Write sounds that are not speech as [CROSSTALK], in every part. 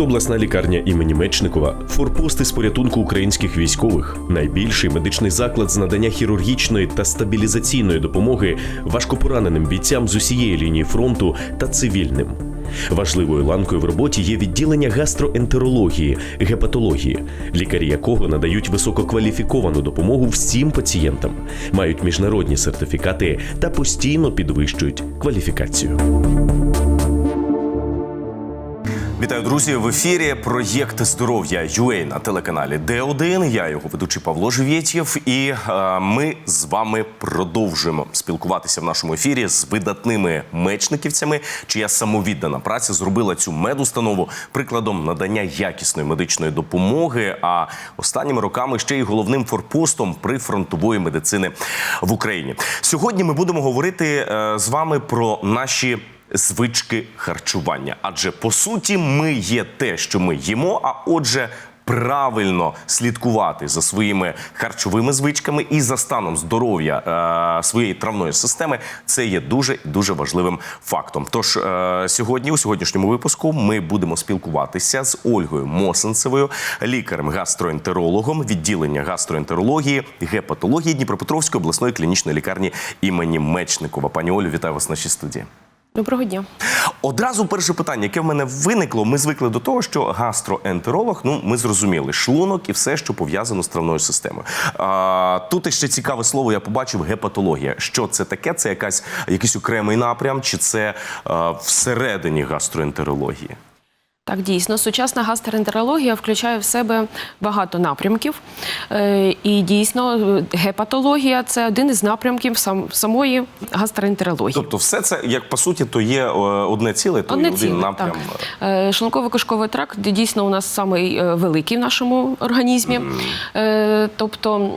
Дніпропетровська обласна лікарня імені Мечникова форпости з порятунку українських військових, найбільший медичний заклад з надання хірургічної та стабілізаційної допомоги важкопораненим бійцям з усієї лінії фронту та цивільним. Важливою ланкою в роботі є відділення гастроентерології, гепатології, лікарі якого надають висококваліфіковану допомогу всім пацієнтам, мають міжнародні сертифікати та постійно підвищують кваліфікацію. Вітаю, друзі! В ефірі проєкт здоров'я UA на телеканалі Д1. Я його ведучий Павло Живєтєв. І е, ми з вами продовжуємо спілкуватися в нашому ефірі з видатними мечниківцями, чия самовіддана праця зробила цю медустанову прикладом надання якісної медичної допомоги. А останніми роками ще й головним форпостом прифронтової медицини в Україні. Сьогодні ми будемо говорити е, з вами про наші звички харчування. Адже по суті, ми є те, що ми їмо. А отже, правильно слідкувати за своїми харчовими звичками і за станом здоров'я е, своєї травної системи, це є дуже дуже важливим фактом. Тож е, сьогодні, у сьогоднішньому випуску, ми будемо спілкуватися з Ольгою Мосенцевою, лікарем-гастроентерологом відділення гастроентерології, гепатології Дніпропетровської обласної клінічної лікарні імені Мечникова. Пані Олю, вітаю вас в нашій студії. Доброго дня. Одразу перше питання, яке в мене виникло. Ми звикли до того, що гастроентеролог, ну ми зрозуміли, шлунок і все, що пов'язано з травною системою. А, тут ще цікаве слово, я побачив гепатологія. Що це таке? Це якась якийсь окремий напрям, чи це а, всередині гастроентерології? Так, дійсно, сучасна гастроентерологія включає в себе багато напрямків. Е, І дійсно, гепатологія це один із напрямків сам, самої гастроентерології. Тобто, все це як по суті, то є е, одне ціле, то Одне один ціле, напрям. Е, Шлунково-кишковий тракт дійсно у нас самий великий в нашому організмі. Е, Тобто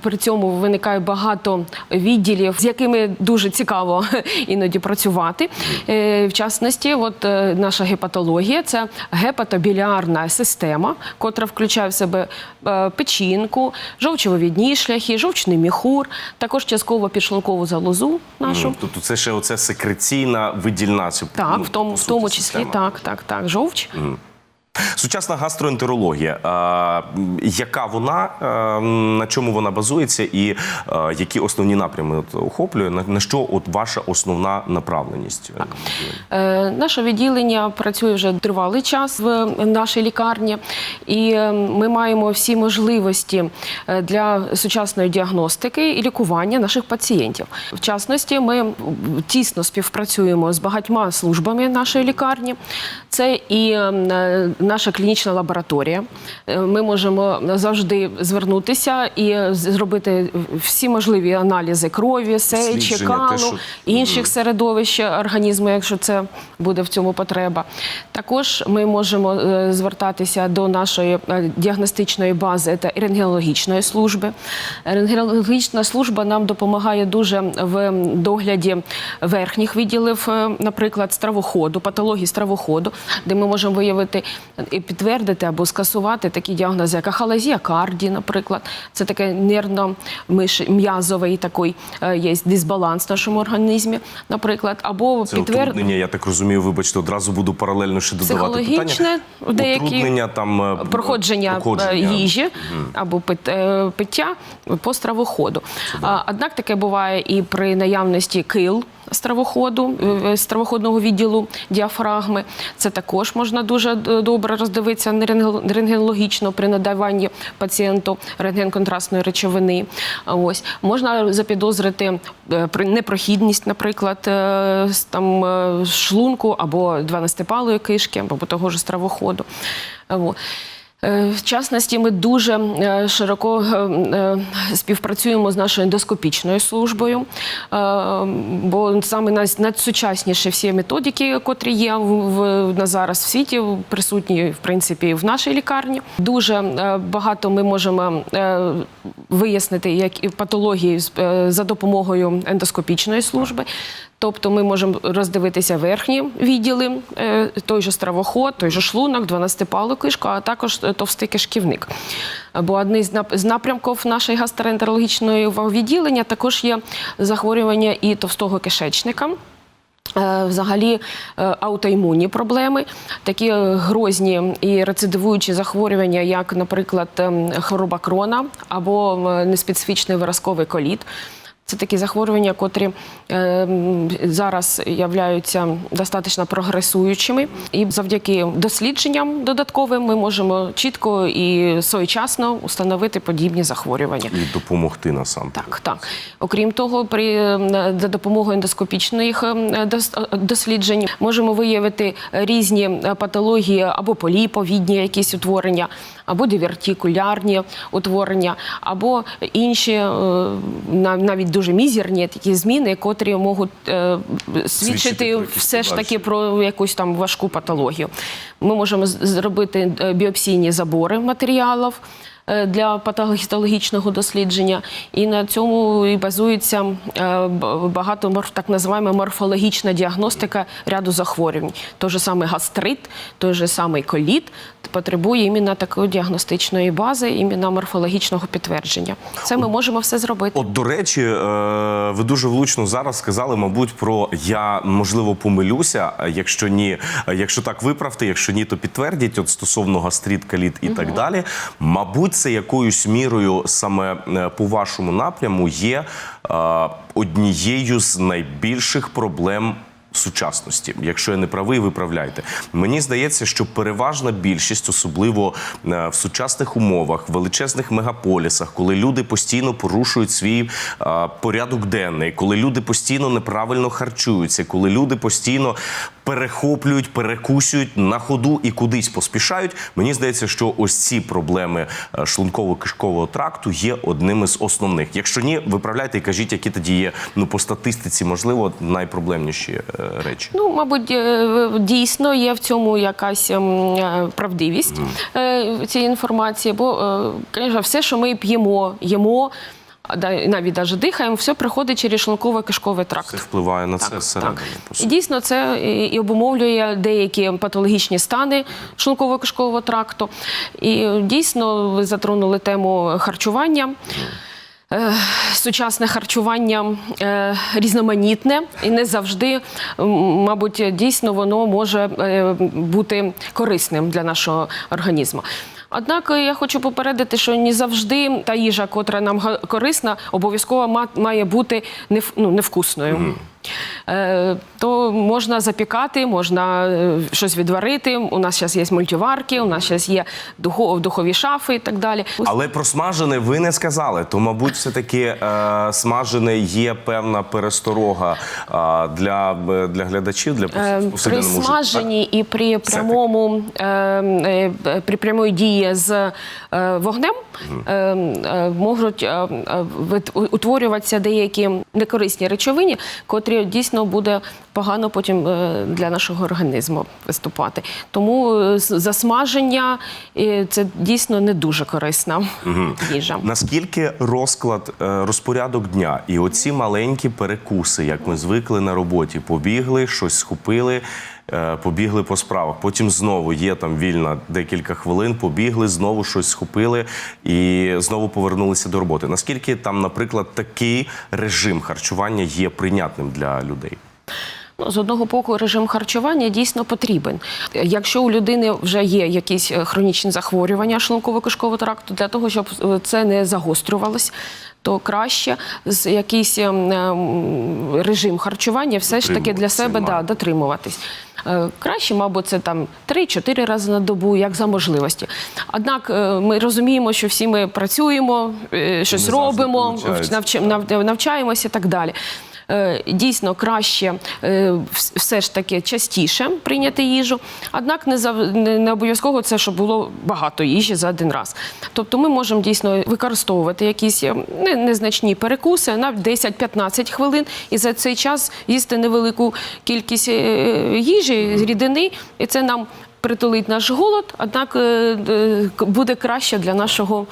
при цьому виникає багато відділів, з якими дуже цікаво [LAUGHS] іноді працювати. В частності, от наша гепатологія це гепатобілярна система, котра включає в себе е, печінку, жовчовивідні шляхи, жовчний міхур, також частково підшлункову залозу нашу. Тобто, це ще оця секреційна видільна. Так, ну, в тому, в тому числі система. так, так, так. Жовч. Сучасна гастроентерологія, яка вона, на чому вона базується, і які основні напрями охоплює, на, що от ваша основна направленість? Е, Наше відділення працює вже тривалий час в нашій лікарні, і е, ми маємо всі можливості е, для сучасної діагностики і лікування наших пацієнтів. В частності, ми тісно співпрацюємо з багатьма службами нашої лікарні. Це і наша клінічна лабораторія. Е, Ми можемо завжди звернутися і зробити всі можливі аналізи крові, сечі, калу, що- інших середовищ організму, якщо це буде в цьому потреба. Також ми можемо е, звертатися до нашої е, діагностичної бази та рентгенологічної служби. Рентгенологічна служба нам допомагає дуже в догляді верхніх відділів, наприклад, стравоходу, патології стравоходу, де ми можемо виявити і підтвердити або скасувати такі діагнози, як ахалазія карді, наприклад. Це таке нервно-м'язовий такий е, є дисбаланс в нашому організмі, наприклад, або Це підтвердити. утруднення, я так розумію, вибачте, одразу буду паралельно ще додавати питання. Деякі Утруднення там е, проходження, е, проходження. їжі або пит- е, пиття по стравоходу. А, Однак таке буває і при наявності кил стравоходу, стравоходного відділу діафрагми. Це також можна дуже д- добре роздивитися рентгенологічно при надаванні пацієнту рентген-контрастної речовини. Ось можна запідозрити е, непрохідність, наприклад, е, там е, шлунку або дванадцятипалої кишки, або того ж стравоходу. Е. В частності, ми дуже е, широко е, співпрацюємо з нашою ендоскопічною службою, бо саме най- найсучасніші всі методики, котрі є в, на зараз в світі, присутні в принципі в нашій лікарні. Дуже багато ми можемо вияснити як патології за допомогою ендоскопічної служби. Тобто ми можемо роздивитися верхні відділи, е, той же стравоход, той же шлунок, 12-палу кишку, а також е, товстий кишківник. Бо одне з напрямків нашої гастроентерологічної відділення також є захворювання і товстого кишечника. Е, Взагалі аутоімунні проблеми, такі грозні і рецидивуючі захворювання, як, наприклад, ем, хвороба крона або е, неспецифічний виразковий коліт. Це такі захворювання, котрі е, зараз являються достатньо прогресуючими, і завдяки дослідженням додатковим ми можемо чітко і своєчасно установити подібні захворювання. І допомогти насамперед. Так, так. Окрім того, при е, за допомогою ендоскопічних е, е, досліджень можемо виявити різні патології або поліповідні якісь утворення, або дивертикулярні утворення, або інші нав- навіть дуже мізерні такі зміни, котрі можуть е, Свідчити все ж таки про якусь там важку патологію. Ми можемо зробити е, біопсійні забори матеріалів для патологічного дослідження, і на цьому і базується е, багато так називаємо морфологічна діагностика ряду захворювань. Той же самий гастрит, той же самий коліт потребує іменно такої діагностичної бази, іменно морфологічного підтвердження. Це ми можемо все зробити. От, до речі, е, ви дуже влучно зараз сказали, мабуть, про я можливо помилюся. Якщо ні, якщо так виправте, якщо ні, то підтвердіть. От стосовно гастрит, каліт і так далі. Мабуть, це якоюсь мірою саме е, по вашому напряму є е, однією з найбільших проблем сучасності. Якщо я не правий, виправляйте. Мені здається, що переважна більшість, особливо е, в сучасних умовах, величезних мегаполісах, коли люди постійно порушують свій е, порядок денний, коли люди постійно неправильно харчуються, коли люди постійно перехоплюють, перекусюють на ходу і кудись поспішають. Мені здається, що ось ці проблеми е, шлунково-кишкового тракту є одним із основних. Якщо ні, виправляйте і кажіть, які тоді є ну по статистиці, можливо, найпроблемніші речі. Ну, мабуть, е, дійсно є в цьому якась ем, е, правдивість е, цієї інформації, бо е, конечно, все, що ми п'ємо, їмо, навіть навіть дихаємо, все приходить через шлунково-кишковий тракт. Це впливає на це зсередини. І дійсно це і обумовлює деякі патологічні стани шлунково-кишкового тракту. І е, дійсно ви затронули тему харчування. Сучасне харчування е, різноманітне і не завжди, мабуть, дійсно воно може е, бути корисним для нашого організму. Однак е, я хочу попередити, що не завжди та їжа, котра нам корисна, обов'язково ма- має бути ну, невкусною. Е, То можна запікати, можна е, щось відварити. У нас зараз є мультиварки, у нас зараз є духові шафи і так далі. Але про смажене ви не сказали. То, мабуть, все таки е, смажене є певна пересторога е, для, е, для глядачів, для При смаженні і при прямому е, при прямої дії з вогнем е, е, можуть е, утворюватися деякі некорисні речовини, котрі дійсно буде погано потім е, для нашого організму виступати. Тому е, засмаження е, це дійсно не дуже корисна їжа. Наскільки розклад, розпорядок дня і оці маленькі перекуси, як ми звикли на роботі, побігли, щось схопили, побігли по справах. Потім знову є там вільна декілька хвилин, побігли, знову щось схопили і знову повернулися до роботи. Наскільки там, наприклад, такий режим харчування є прийнятним для людей? З одного боку, режим харчування дійсно потрібен. Якщо у людини вже є якісь е, хронічні захворювання шлунково-кишкового тракту, для того, щоб е, це не загострювалось, то краще з якийсь ем, ем, режим харчування все ж таки для себе да, дотримуватись. Е, Краще, мабуть, це там 3-4 рази на добу, як за можливості. Однак ми розуміємо, що всі ми працюємо, щось робимо, навчаємося і так далі. Е, Дійсно краще е, все ж таки частіше прийняти їжу, однак не не обов'язково це, щоб було багато їжі за один раз. Тобто ми можемо дійсно використовувати якісь е, незначні перекуси на 10-15 хвилин, і за цей час їсти невелику кількість е, їжі, рідини, і це нам притулить наш голод, однак буде краще для нашого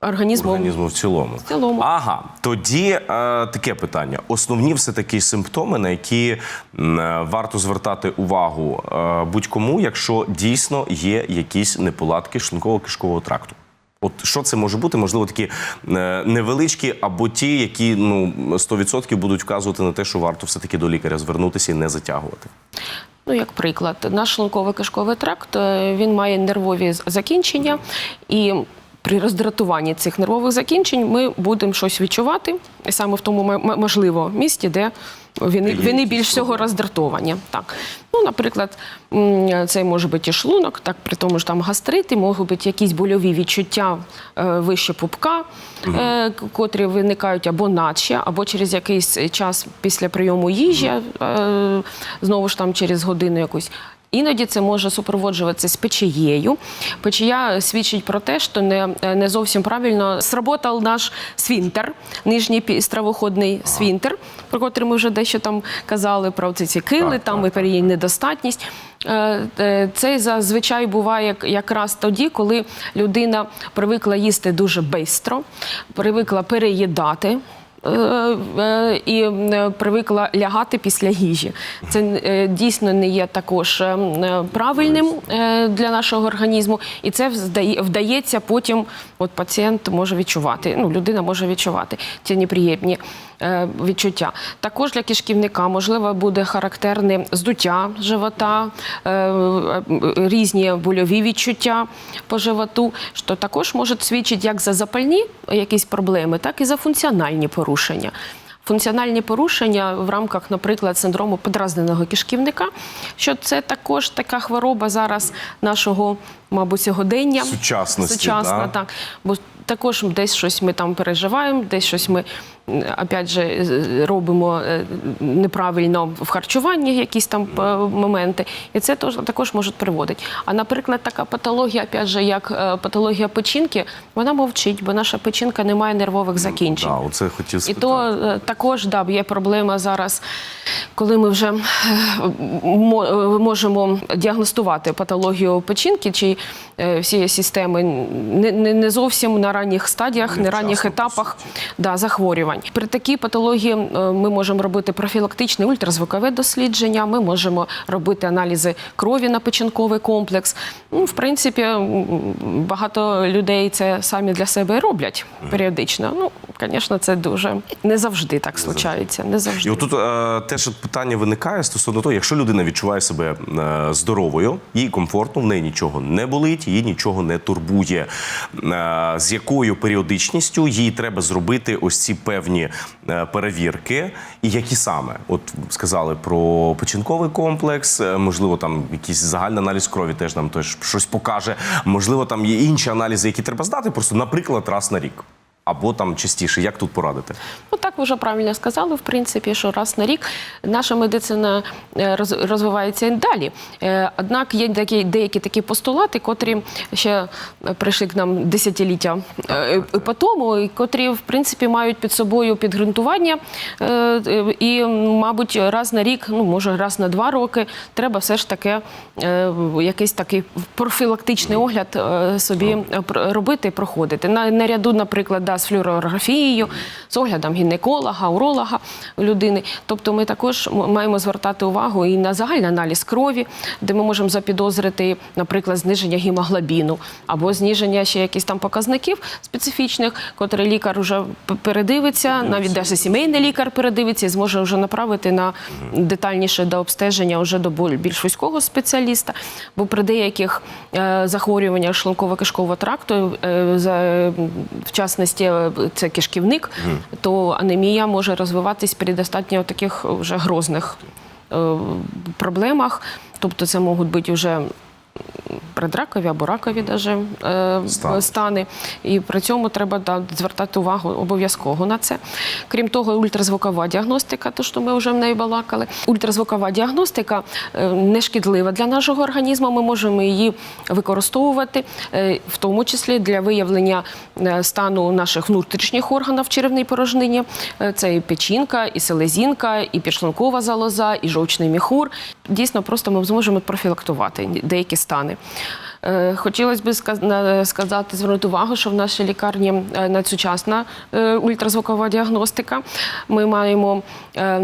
організму. організму в цілому. В цілому. Ага, тоді е, таке питання. Основні все таки симптоми, на які м, е, варто звертати увагу е, будь-кому, якщо дійсно є якісь неполадки шлунково-кишкового тракту. От що це може бути? Можливо, такі е, невеличкі або ті, які ну 100% будуть вказувати на те, що варто все-таки до лікаря звернутися і не затягувати. Ну, як приклад, наш шлунково-кишковий тракт е, він має нервові закінчення, і при роздратуванні цих нервових закінчень ми будемо щось відчувати, саме в тому можливо місці, де вони, вони більш всього роздратовані. Так. Ну, наприклад, це може бути і шлунок, так при тому ж там гастрити, можуть бути якісь больові відчуття е, вище пупка, е, котрі виникають або наче, або через якийсь час після прийому їжі, е, знову ж там через годину якусь. Іноді це може супроводжуватися з печією. Печія свідчить про те, що не, не зовсім правильно сработав наш свінтер, нижній стравоходний свінтер, про котрий ми вже дещо там казали, про ці, ці кили, Так, там так, і недостатність. Е, е, Це зазвичай буває якраз тоді, коли людина привикла їсти дуже швидко, привикла переїдати. Е, е, І привикла лягати після їжі. Це е, дійсно не є також правильним для нашого організму, і це вдається потім. От пацієнт може відчувати. Ну, людина може відчувати ці неприємні відчуття. Також для кишківника можливо буде характерне здуття живота, е, е, різні больові відчуття по животу, що також може свідчити як за запальні якісь проблеми, так і за функціональні порушення. Функціональні порушення в рамках, наприклад, синдрому подразненого кишківника, що це також така хвороба зараз нашого, мабуть, сьогодення. Сучасності, Сучасна, да? так. Бо також десь щось ми там переживаємо, десь щось ми опять же робимо е, неправильно в харчуванні, якісь там е, моменти, і це також може приводити. А наприклад, така патологія, опять же, як е, патологія печінки, вона мовчить, бо наша печінка не має нервових закінчень. Да, оце хотів І то також да, є проблема зараз, коли ми вже мо- можемо діагностувати патологію печінки, чи е, всі системи не, не, не зовсім на ранніх стадіях, не ранніх етапах да, захворювань. При такій патології е, ми можемо робити профілактичне ультразвукове дослідження, ми можемо робити аналізи крові на печінковий комплекс. Ну, в принципі, багато людей це самі для себе і роблять періодично. Ну, звісно, це дуже не завжди так случається. Не завжди. І отут е, теж питання виникає стосовно того, якщо людина відчуває себе е, здоровою, їй комфортно, в неї нічого не болить, її нічого не турбує. Е, з якою періодичністю їй треба зробити ось ці певні е, перевірки, і які саме? От сказали про печінковий комплекс, е, можливо, там якийсь загальний аналіз крові теж нам теж щось покаже. Можливо, там є інші аналізи, які треба здати, просто, наприклад, раз на рік. Або там частіше, як тут порадити? Ну так ви вже правильно сказали, в принципі, що раз на рік наша медицина е, розвивається і далі. Е, Однак є такі, деякі такі постулати, котрі ще е, прийшли к нам десятиліття по тому, і котрі, в принципі, мають під собою підґрунтування. І, мабуть, раз на рік, ну може раз на два роки, треба все ж таки якийсь такий профілактичний огляд собі робити і проходити. На наряду, наприклад, да, з флюорографією, з оглядом гінеколога, уролога людини. Тобто ми також маємо звертати увагу і на загальний аналіз крові, де ми можемо запідозрити, наприклад, зниження гемоглобіну або зниження ще якихось там показників специфічних, котрі лікар вже передивиться, навіть навіть сімейний лікар передивиться і зможе вже направити на детальніше до обстеження вже до більш вузького спеціаліста. Бо при деяких е, захворюваннях шлунково-кишкового тракту, е, в частності це кишківник, то анемія може розвиватись при достатньо таких вже грозних е, проблемах. Тобто це можуть бути вже предракові або ракові даже, е, Стани. стани. І при цьому треба да, звертати увагу обов'язково на це. Крім того, ультразвукова діагностика, то що ми вже в неї балакали. Ультразвукова діагностика е, не шкідлива для нашого організму. Ми можемо її використовувати, е, в тому числі для виявлення е, стану наших внутрішніх органів в черевній порожнині. Е, Це і печінка, і селезінка, і підшлункова залоза, і жовчний міхур. Дійсно, просто ми зможемо профілактувати деякі стани. Е, Хотілося б сказати, звернути увагу, що в нашій лікарні е, надсучасна е, ультразвукова діагностика. Ми маємо, е,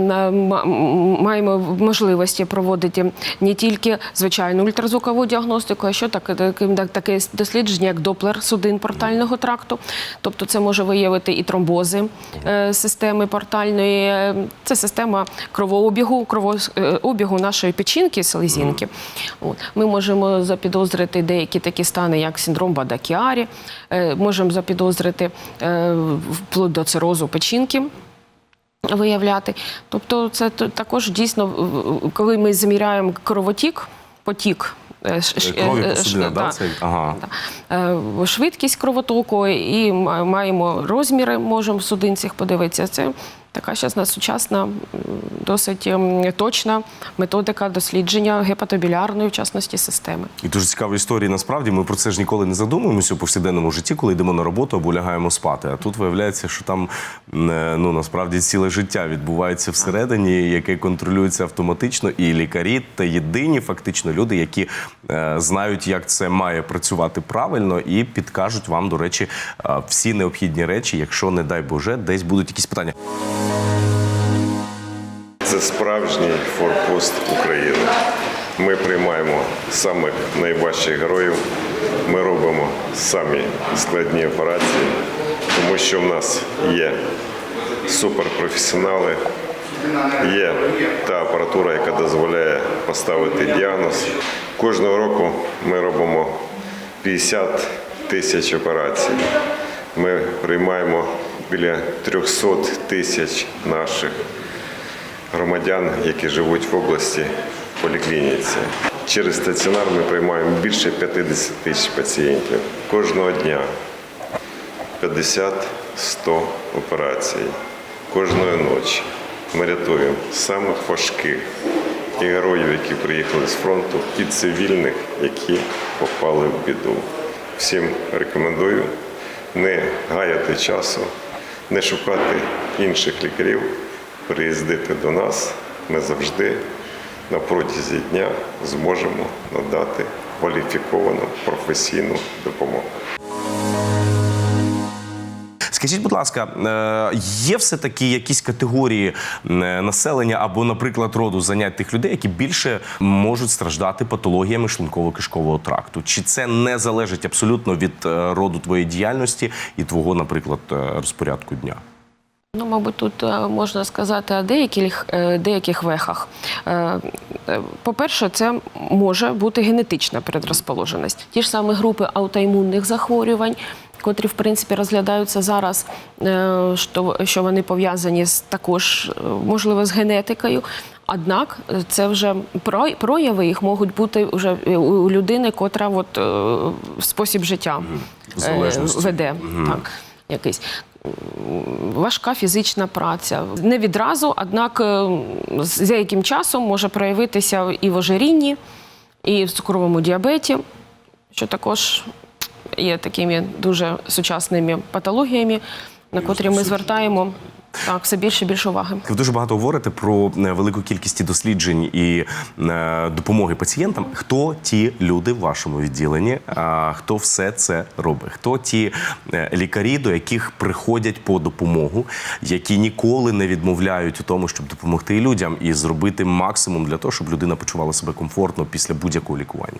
маємо можливості проводити не тільки звичайну ультразвукову діагностику, а ще таке, таке дослідження, як доплер судин портального тракту. Тобто це може виявити і тромбози е, системи портальної. Е, Це система кровообігу, кровообігу нашої печінки, селезінки. Ми можемо запідозрити деякі такі стани, як синдром Бадакіарі, е, можемо запідозрити е, вплоть до цирозу печінки. Виявляти, тобто, це також дійсно, коли ми заміряємо кровотік, потік Крові да, це? Ага. Швидкість кровотоку і маємо розміри, можемо в судинцях подивитися. Це така зараз сучасна, досить ем, точна методика дослідження гепатобілярної, в частності, системи. І дуже цікаві історії. Насправді ми про це ж ніколи не задумуємося у повсякденному житті, коли йдемо на роботу або лягаємо спати. А тут виявляється, що там е, ну насправді ціле життя відбувається всередині, яке контролюється автоматично, і лікарі та єдині фактично люди, які е, знають, як це має працювати правильно, і підкажуть вам, до речі, е, всі необхідні речі, якщо не дай Боже, десь будуть якісь питання. Це справжній форпост України. Ми приймаємо самих найважчих героїв. Ми робимо самі складні операції, тому що в нас є суперпрофесіонали, є та апаратура, яка дозволяє поставити діагноз. Кожного року ми робимо 50 тисяч операцій. Ми приймаємо біля 300 тисяч наших громадян, які живуть в області в поліклініці. Через стаціонар ми приймаємо більше 50 тисяч пацієнтів кожного дня. 50-100 операцій кожної ночі. Ми рятуємо самих важких і героїв, які приїхали з фронту, і цивільних, які попали в біду. Всім рекомендую не гаяти часу, не шукати інших лікарів, приїздити до нас. Ми завжди на протязі дня зможемо надати кваліфіковану професійну допомогу. Скажіть, будь ласка, е, є все-таки якісь категорії е, населення або, наприклад, роду занять тих людей, які більше можуть страждати патологіями шлунково-кишкового тракту? Чи це не залежить абсолютно від е, роду твоєї діяльності і твого, наприклад, розпорядку дня? Ну, мабуть, тут можна сказати о деяких, деяких вехах. По-перше, це може бути генетична предрозположеність. Ті ж самі групи аутоімунних захворювань, котрі, в принципі, розглядаються зараз, е, що, вони пов'язані з також, е, можливо, з генетикою. Однак е, це вже прояви їх можуть бути вже у людини, котра от, спосіб життя Залежності. веде. Так, якийсь важка фізична праця. Не відразу, однак з деяким часом може проявитися і в ожирінні, і в цукровому діабеті, що також є такими дуже сучасними патологіями, на котрі ми звертаємо так, все більше і більше уваги. Ви дуже багато говорите про е, велику кількість досліджень і е, допомоги пацієнтам. Хто ті люди в вашому відділенні? А хто все це робить? Хто ті е, лікарі, до яких приходять по допомогу, які ніколи не відмовляють у тому, щоб допомогти людям і зробити максимум для того, щоб людина почувала себе комфортно після будь-якого лікування?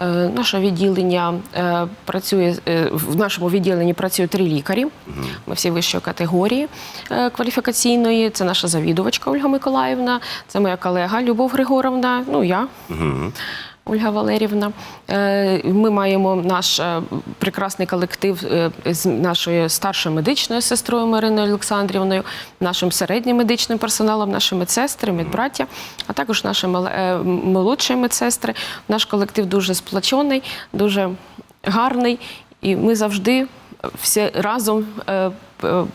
Е, Наше відділення е, працює е, в нашому відділенні працює три лікарі. Ми всі вищої категорії кваліфікаційної. Це наша завідувачка Ольга Миколаївна, це моя колега Любов Григоровна. Ну я. Ольга Валерівна. Е, Ми маємо наш е, прекрасний колектив е, з нашою старшою медичною сестрою Мариною Олександрівною, нашим середнім медичним персоналом, наші медсестри, медбраття, а також наші молодші медсестри. Наш колектив дуже сплачений, дуже гарний, і ми завжди всі разом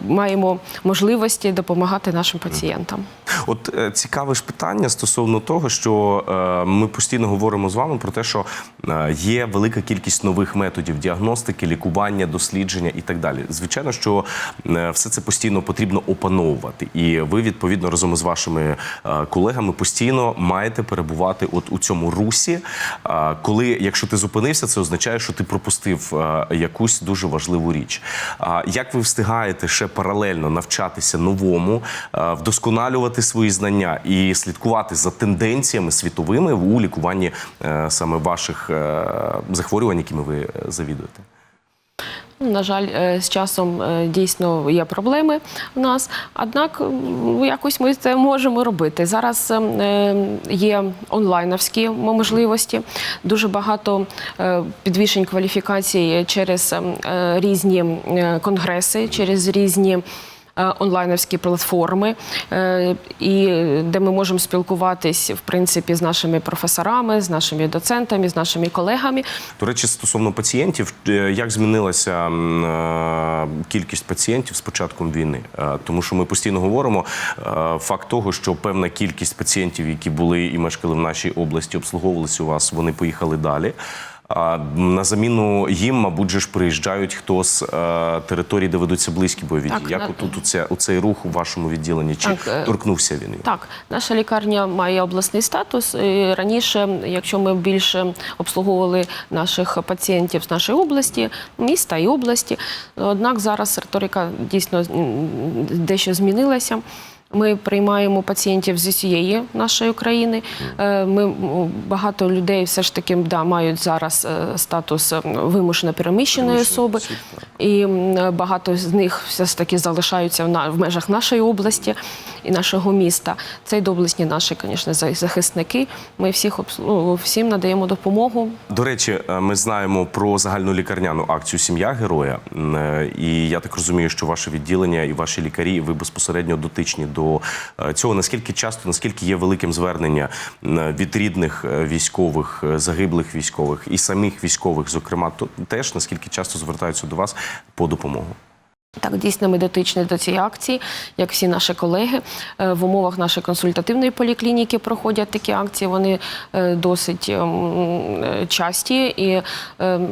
маємо можливості допомагати нашим пацієнтам. От е, цікаве ж питання стосовно того, що е, ми постійно говоримо з вами про те, що е, є велика кількість нових методів діагностики, лікування, дослідження і так далі. Звичайно, що е, все це постійно потрібно опановувати, і ви відповідно разом із вашими е, колегами постійно маєте перебувати от у цьому русі. Е, коли, якщо ти зупинився, це означає, що ти пропустив е, якусь дуже важливу річ. Як ви встигаєте ще паралельно навчатися новому, е, вдосконалювати свої знання і слідкувати за тенденціями світовими у лікуванні е, саме ваших е, захворювань, якими ви е, На жаль, е, з часом е, дійсно є проблеми в нас. Однак якось ми це можемо робити. Зараз е, є онлайновські можливості, дуже багато підвішень підвищень кваліфікацій через е, різні конгреси, через різні. Е, Онлайновські платформи, е, і де ми можемо спілкуватись в принципі з нашими професорами, з нашими доцентами, з нашими колегами. До речі, стосовно пацієнтів, е, як змінилася е, кількість пацієнтів з початком війни? Е, Тому що ми постійно говоримо е, факт того, що певна кількість пацієнтів, які були і мешкали в нашій області, обслуговувалися у вас, вони поїхали далі. А на заміну їм, мабуть, же ж приїжджають хто з е, територій, де ведуться близькі бойові дії. Як на- отут оце, оцей рух у вашому відділенні? Чи Так, е, торкнувся він? його? Так, наша лікарня має обласний статус. І Раніше, якщо ми більше обслуговували наших пацієнтів з нашої області, міста і області, однак зараз риторика дійсно дещо змінилася. Ми приймаємо пацієнтів з усієї нашої країни. Е, Ми багато людей все ж таки да, мають зараз е, статус е, вимушено переміщеної особи, і багато з них все ж таки залишаються в межах нашої області і нашого міста. Це й доблесні наші, звісно, за- захисники. Ми всіх ну, всім надаємо допомогу. До речі, ми знаємо про загальну лікарняну акцію Сім'я героя. І я так розумію, що ваше відділення і ваші лікарі, ви безпосередньо дотичні до е, цього. Наскільки часто, наскільки є великим звернення від рідних е, військових, е, загиблих військових і самих військових, зокрема, то теж наскільки часто звертаються до вас по допомогу? Так, дійсно, ми дотичні до цієї акції, як всі наші колеги. В умовах нашої консультативної поліклініки проходять такі акції. Вони досить ем, часті і ем,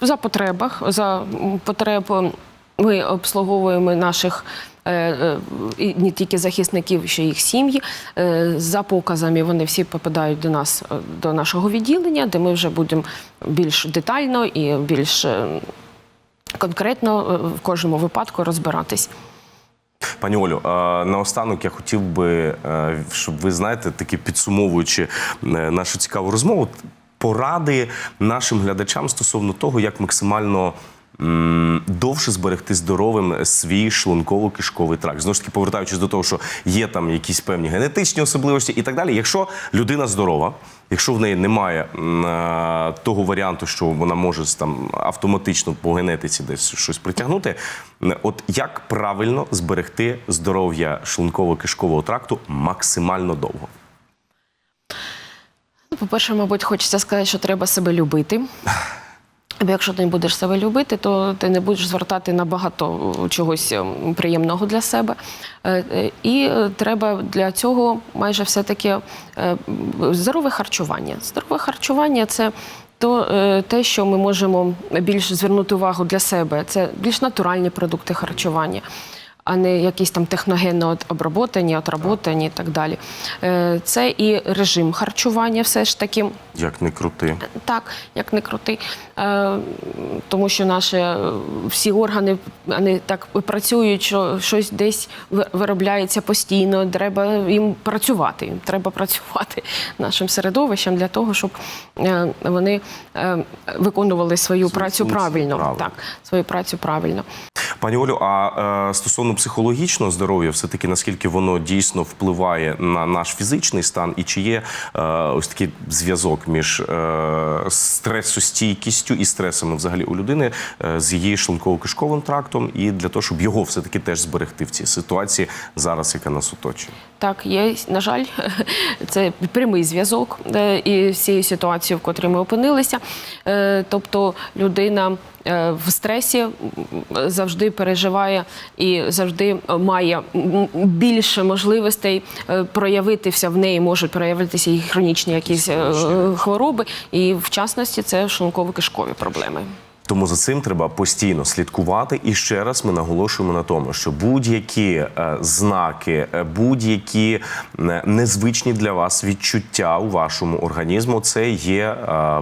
за потребах, за потреб ем, ми обслуговуємо наших. Е, е, І не тільки захисників, ще їх сім'ї. Е, За показами вони всі попадають до нас, до нашого відділення, де ми вже будемо більш детально і більш конкретно в кожному випадку розбиратись. Пані Олю, наостанок я хотів би, щоб ви знаєте, таки підсумовуючи нашу цікаву розмову, поради нашим глядачам стосовно того, як максимально. Довше зберегти здоровим свій шлунково-кишковий тракт. Знову ж таки, повертаючись до того, що є там якісь певні генетичні особливості і так далі. Якщо людина здорова, якщо в неї немає е, того варіанту, що вона може там автоматично по генетиці десь щось притягнути, от як правильно зберегти здоров'я шлунково-кишкового тракту максимально довго? Ну, По-перше, мабуть, хочеться сказати, що треба себе любити. [LAUGHS] Бо якщо ти не будеш себе любити, то ти не будеш звертати на багато е, чогось ем, приємного для себе. Е, е, І треба для цього майже все-таки здорове харчування. Здорове харчування це то, те, що ми можемо більш звернути увагу для себе. Це більш натуральні продукти харчування. А не якісь там техногенно обработані, отработані і так далі. Е, Це і режим харчування, все ж таки. Як не крути? Так, як не крути, е, тому що наші е, всі органи вони так працюють, що щось десь виробляється постійно. Треба їм працювати. Їм треба працювати нашим середовищем для того, щоб е, вони е, виконували свою працю правильно. правильно. Так, свою працю правильно. Пані Олю, а е, стосовно психологічного здоров'я, все таки наскільки воно дійсно впливає на наш фізичний стан, і чи є е, ось такий зв'язок між е, стресостійкістю і стресами взагалі у людини е, з її шлунково-кишковим трактом, і для того, щоб його все таки теж зберегти в цій ситуації зараз, яка нас оточує? Так, є, на жаль, [LAUGHS] це прямий зв'язок е, і всієї ситуації, в котрій ми опинилися. Е, Тобто людина в стресі завжди переживає і завжди е, має більше можливостей е, проявитися в неї, можуть проявитися і хронічні якісь е, хвороби, і в частності це шлунково-кишкові проблеми. Тому за цим треба постійно слідкувати. І ще раз ми наголошуємо на тому, що будь-які е, знаки, е, будь-які е, незвичні для вас відчуття у вашому організму, це є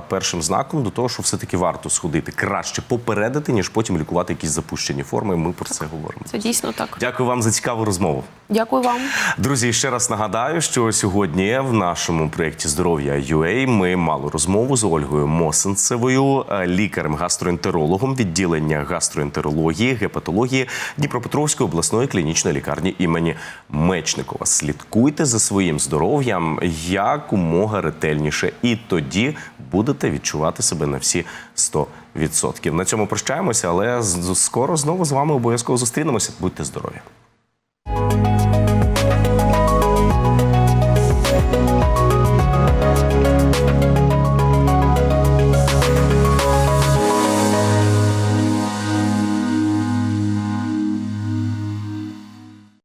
першим знаком до того, що все-таки варто сходити. Краще попередити, ніж потім лікувати якісь запущені форми. Ми про це говоримо. Це дійсно так. Дякую вам за цікаву розмову. Дякую вам. Друзі, ще раз нагадаю, що сьогодні в нашому проєкті здоров'я UA ми мали розмову з Ольгою Мосенцевою, е, лікарем-гастроентерологом відділення гастроентерології, гепатології Дніпропетровської обласної клінічної лікарні імені Мечникова. Слідкуйте за своїм здоров'ям якомога ретельніше, і тоді будете відчувати себе на всі 100%. На цьому прощаємося, але скоро знову з вами обов'язково зустрінемося. Будьте здорові!